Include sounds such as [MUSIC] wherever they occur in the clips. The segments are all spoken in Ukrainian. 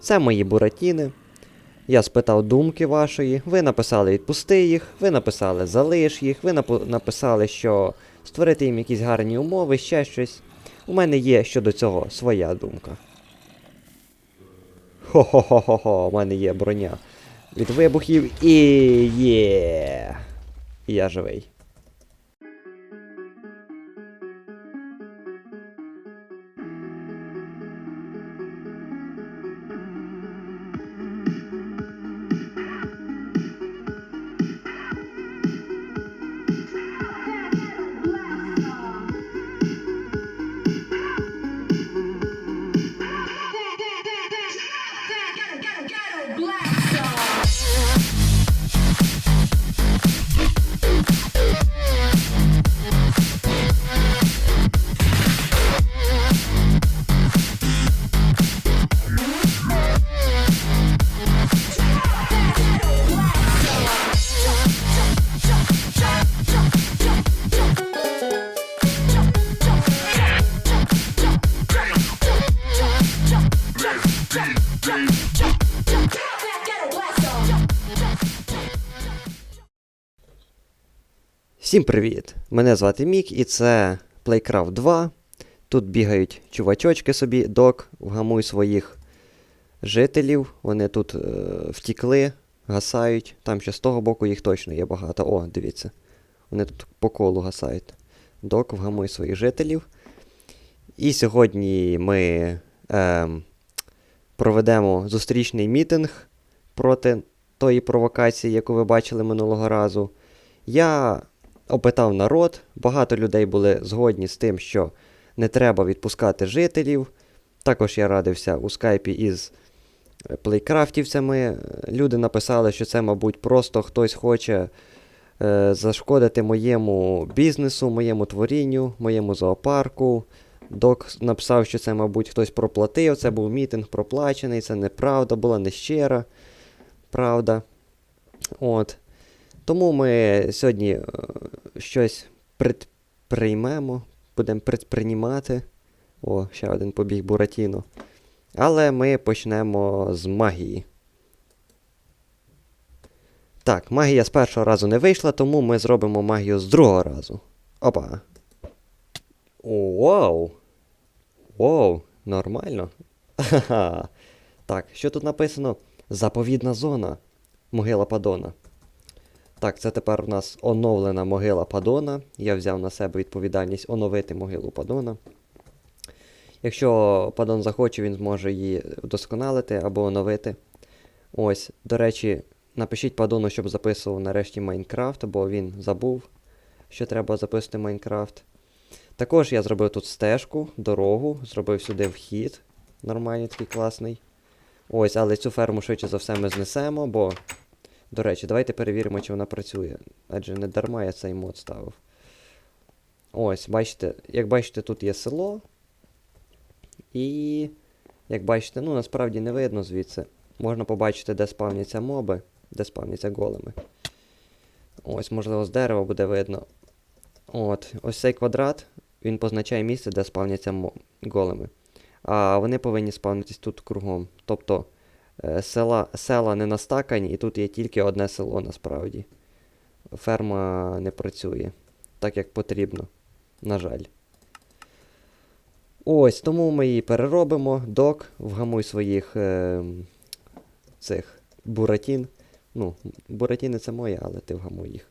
Це мої буратіни. Я спитав думки вашої, ви написали відпусти їх, ви написали залиш їх, ви напу- написали, що створити їм якісь гарні умови, ще щось. У мене є щодо цього своя думка. Хо-хо-хо-хо-хо, у мене є броня від вибухів і є. Я живий. Всім привіт! Мене звати Мік, і це Playcraft 2. Тут бігають чувачочки собі, док, вгамуй своїх жителів. Вони тут е, втікли, гасають. Там ще з того боку їх точно є багато. О, дивіться. Вони тут по колу гасають. Док, вгамуй своїх жителів. І сьогодні ми ем, проведемо зустрічний мітинг проти тої провокації, яку ви бачили минулого разу. Я опитав народ, багато людей були згодні з тим, що не треба відпускати жителів. Також я радився у скайпі із е, плейкрафтівцями. Е, Люди написали, що це, мабуть, просто хтось хоче е, зашкодити моєму бізнесу, моєму творінню, моєму зоопарку. Док написав, що це, мабуть, хтось проплатив, це був мітинг проплачений, це неправда, була нещира правда. От. Тому ми сьогодні е, щось предприймемо, будемо предприймати. О, ще один побіг Буратіно. Але ми почнемо з магії. Так, магія з першого разу не вийшла, тому ми зробимо магію з другого разу. Опа. О, Вау! Вау, нормально. Ха-ха. Так, що тут написано? Заповідна зона. Могила Падона. Так, це тепер у нас оновлена могила Падона. Я взяв на себе відповідальність оновити могилу Падона. Якщо Падон захоче, він зможе її вдосконалити або оновити. Ось, до речі, напишіть Падону, щоб записував нарешті Майнкрафт, бо він забув, що треба записувати Майнкрафт. Також я зробив тут стежку, дорогу, зробив сюди вхід. Нормальний такий класний. Ось, але цю ферму швидше за все ми знесемо, бо. До речі, давайте перевіримо, чи вона працює. Адже не дарма я цей мод ставив. Ось, бачите, як бачите, тут є село. І. Як бачите, ну насправді не видно звідси. Можна побачити, де спавняться моби, де спавняться големи. Ось, можливо, з дерева буде видно. От, ось цей квадрат, він позначає місце, де спавняться големи. А вони повинні спавнитись тут кругом. Тобто села, села не настакані, і тут є тільки одне село насправді. Ферма не працює так, як потрібно. На жаль. Ось, тому ми її переробимо. Док, вгамуй своїх е, цих буратін. Ну, буратіни це моє, але ти вгамуй їх.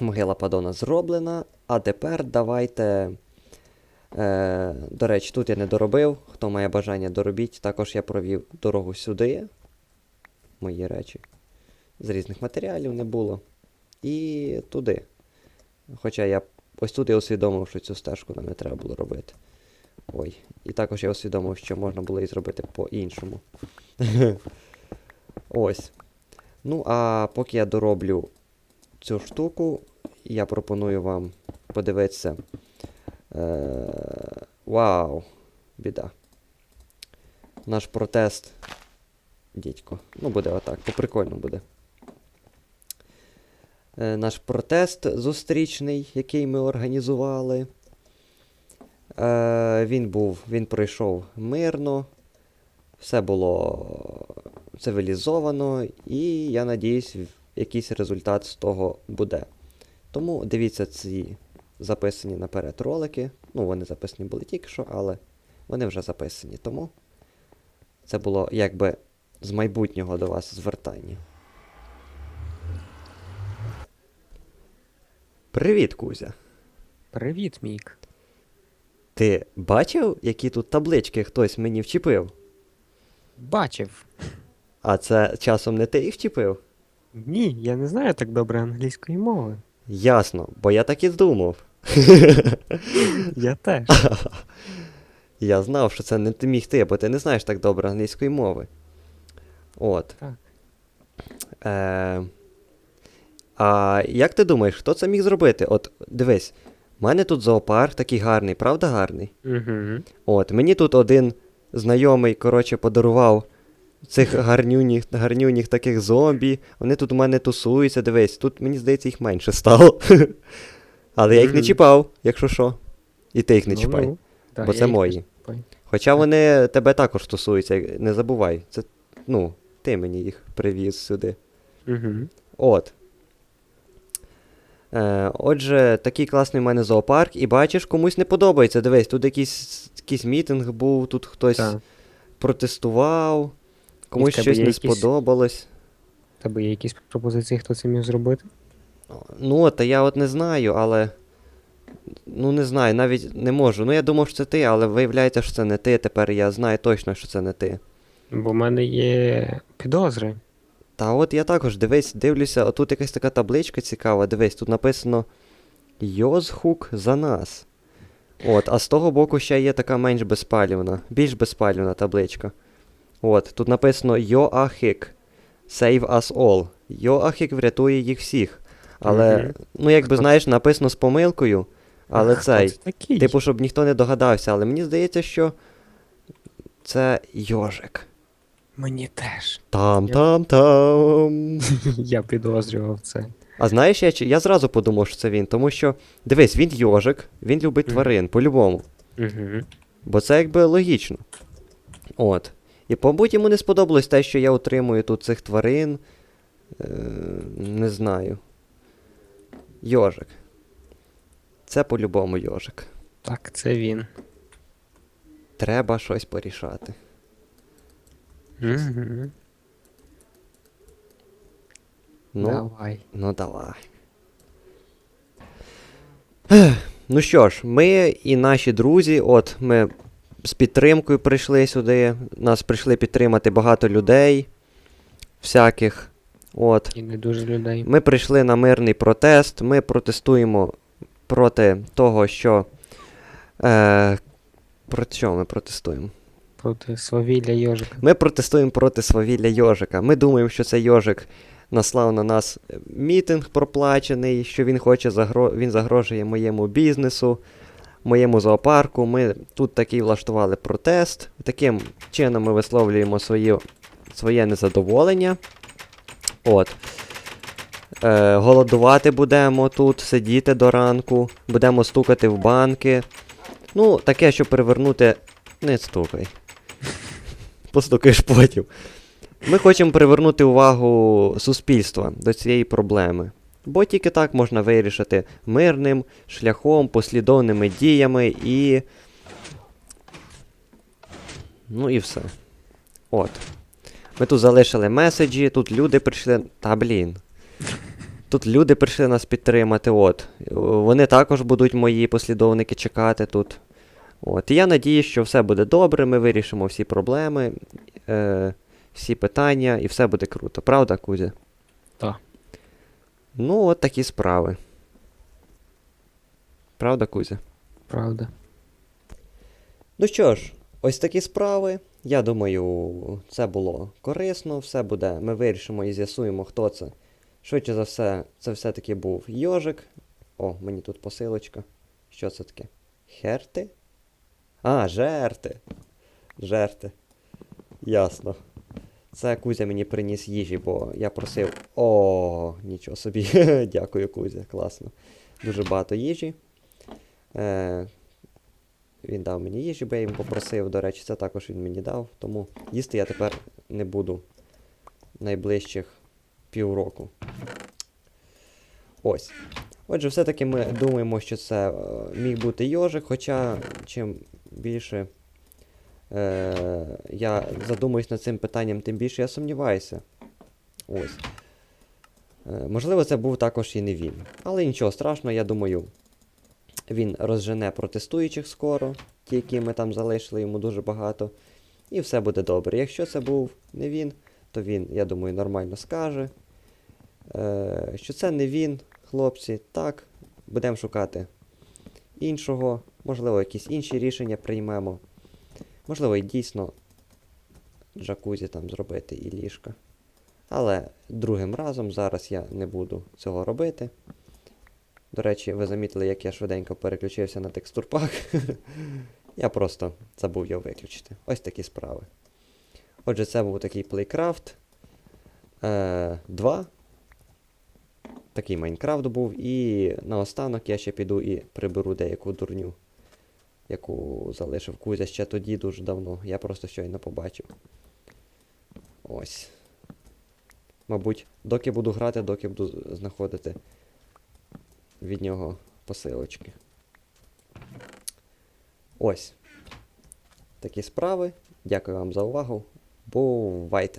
Могила Падона зроблена. А тепер давайте. Е, до речі, тут я не доробив. Хто має бажання доробіть, також я провів дорогу сюди. Мої речі. З різних матеріалів не було. І туди. Хоча я ось тут я усвідомив, що цю стежку нам не треба було робити. Ой. І також я усвідомив, що можна було її зробити по-іншому. [LAUGHS] Ось. Ну, а поки я дороблю цю штуку, я пропоную вам подивитися. Е, вау! Біда. Наш протест. Дідько. Ну, буде отак, по-прикольно буде. Е, наш протест зустрічний, який ми організували. Е, він був, він пройшов мирно. все було цивілізовано, і я надіюсь, якийсь результат з того буде. Тому дивіться ці записані наперед ролики. Ну, вони записані були тільки що, але вони вже записані. Тому це було якби з майбутнього до вас звертання. Привіт, Кузя. Привіт, Мік. Ти бачив, які тут таблички хтось мені вчепив? Бачив. А це часом не ти їх вчепив? Ні, я не знаю так добре англійської мови. Ясно, бо я так і здумав. Я теж. [LAUGHS] Я знав, що це не ти міг ти, бо ти не знаєш так добре англійської мови. От. Так. Е, а як ти думаєш, хто це міг зробити? От дивись, в мене тут зоопарк такий гарний, правда гарний? Угу. От, мені тут один знайомий, коротше, подарував цих гарнюніх, гарнюніх таких зомбі. Вони тут у мене тусуються, дивись, тут мені здається їх менше стало. [LAUGHS] Але я їх не чіпав, якщо що. І ти їх не чіпай. Ну, бо це мої. Хоча вони тебе також стосуються, не забувай. Це, ну, ти мені їх привіз сюди. От. Е, отже, такий класний в мене зоопарк, і бачиш, комусь не подобається. Дивись, тут якийсь, якийсь мітинг був, тут хтось Так. протестував, комусь щось не сподобалось. Тебе є якісь пропозиції, хто це міг зробити? Ну, та я от не знаю, але. Ну, не знаю, навіть не можу. Ну, я думав, що це ти, але виявляється, що це не ти. Тепер я знаю точно, що це не ти. Бо в мене є підозри. Та от я також дивись, дивлюся, отут якась така табличка цікава, дивись, тут написано Йозхук за нас. От, а з того боку ще є така менш безпалювана, більш безпалювана табличка. От, тут написано Йоахик. Save us all. Йоахик врятує їх всіх. Але, Мгм. ну якби знаєш, написано з помилкою, але цей. це? Типу, щоб ніхто не догадався, але мені здається, що це йожик. Мені теж. Там, Я- там, там. [LAUGHS] Я підозрював це. А знаєш, я, я зразу подумав, що це він, тому що, дивись, він йожик, він любить тварин, по-любому. Угу. Бо це якби логічно. От. І, мабуть, йому не сподобалось те, що я утримую тут цих тварин. Е, не знаю. Йожик. Це по-любому йожик. Так, це він. Треба щось порішати. Угу. Ну, Давай. Ну давай. Ну що ж, ми і наші друзі, от ми з підтримкою прийшли сюди. Нас прийшли підтримати багато людей. Всяких. От. І не дуже людей. Ми прийшли на мирний протест. Ми протестуємо проти того, що. Е, проти чого ми протестуємо? Проти свавілля йожика. Ми протестуємо проти свавілля Йожика. Ми думаємо, що цей Йожик наслав на нас мітинг проплачений, що він хоче загро... він загрожує моєму бізнесу, моєму зоопарку. Ми тут такий влаштували протест. Таким чином ми висловлюємо свої... своє незадоволення. От. Е, голодувати будемо тут, сидіти до ранку, будемо стукати в банки. Ну, таке, щоб привернути. Не стукай [LAUGHS] постукаєш потім. Ми хочемо привернути увагу суспільства до цієї проблеми. Бо тільки так можна вирішити мирним шляхом, послідовними діями і. Ну і все. От. Ми тут залишили меседжі, тут люди прийшли. Та блін. Тут люди прийшли нас підтримати. От. Вони також будуть мої послідовники чекати тут. От. І я надіюсь, що все буде добре, ми вирішимо всі проблеми, е, всі питання, і все буде круто. Правда, Кузя? Так. Ну, от такі справи. Правда, Кузя? Правда. Ну що ж, ось такі справи. Я думаю, це було корисно, все буде. Ми вирішимо і з'ясуємо, хто це. Швидше за все, це все-таки був Йожик. О, мені тут посилочка. Що це таке? Херти? А, жерти. Жерти. Ясно. Це Кузя мені приніс їжі, бо я просив. О, нічого собі. [LAUGHS] Дякую, Кузя, класно. Дуже багато їжі. Е, він дав мені їжі, бо я йому попросив. До речі, це також він мені дав. Тому їсти я тепер не буду найближчих півроку. Ось. Отже, все-таки ми думаємо, що це е, міг бути йожик, хоча чим більше е, я задумуюсь над цим питанням, тим більше я сумніваюся. Ось. Е, можливо, це був також і не він. Але нічого страшного, я думаю, він розжене протестуючих скоро, ті, які ми там залишили, йому дуже багато. І все буде добре. Якщо це був не він, то він, я думаю, нормально скаже. Е, що це не він, хлопці, так, будемо шукати іншого, можливо, якісь інші рішення приймемо. Можливо, і дійсно джакузі там зробити і ліжка. Але другим разом зараз я не буду цього робити. До речі, ви замітили, як я швиденько переключився на текстурпак. [LAUGHS] я просто забув його виключити. Ось такі справи. Отже, це був такий Playcraft е, 2. Такий Майнкрафт був. І наостанок я ще піду і приберу деяку дурню, яку залишив Кузя ще тоді дуже давно. Я просто щойно побачив. Ось. Мабуть, доки буду грати, доки буду знаходити від нього посилочки. Ось. Такі справи. Дякую вам за увагу. Бувайте!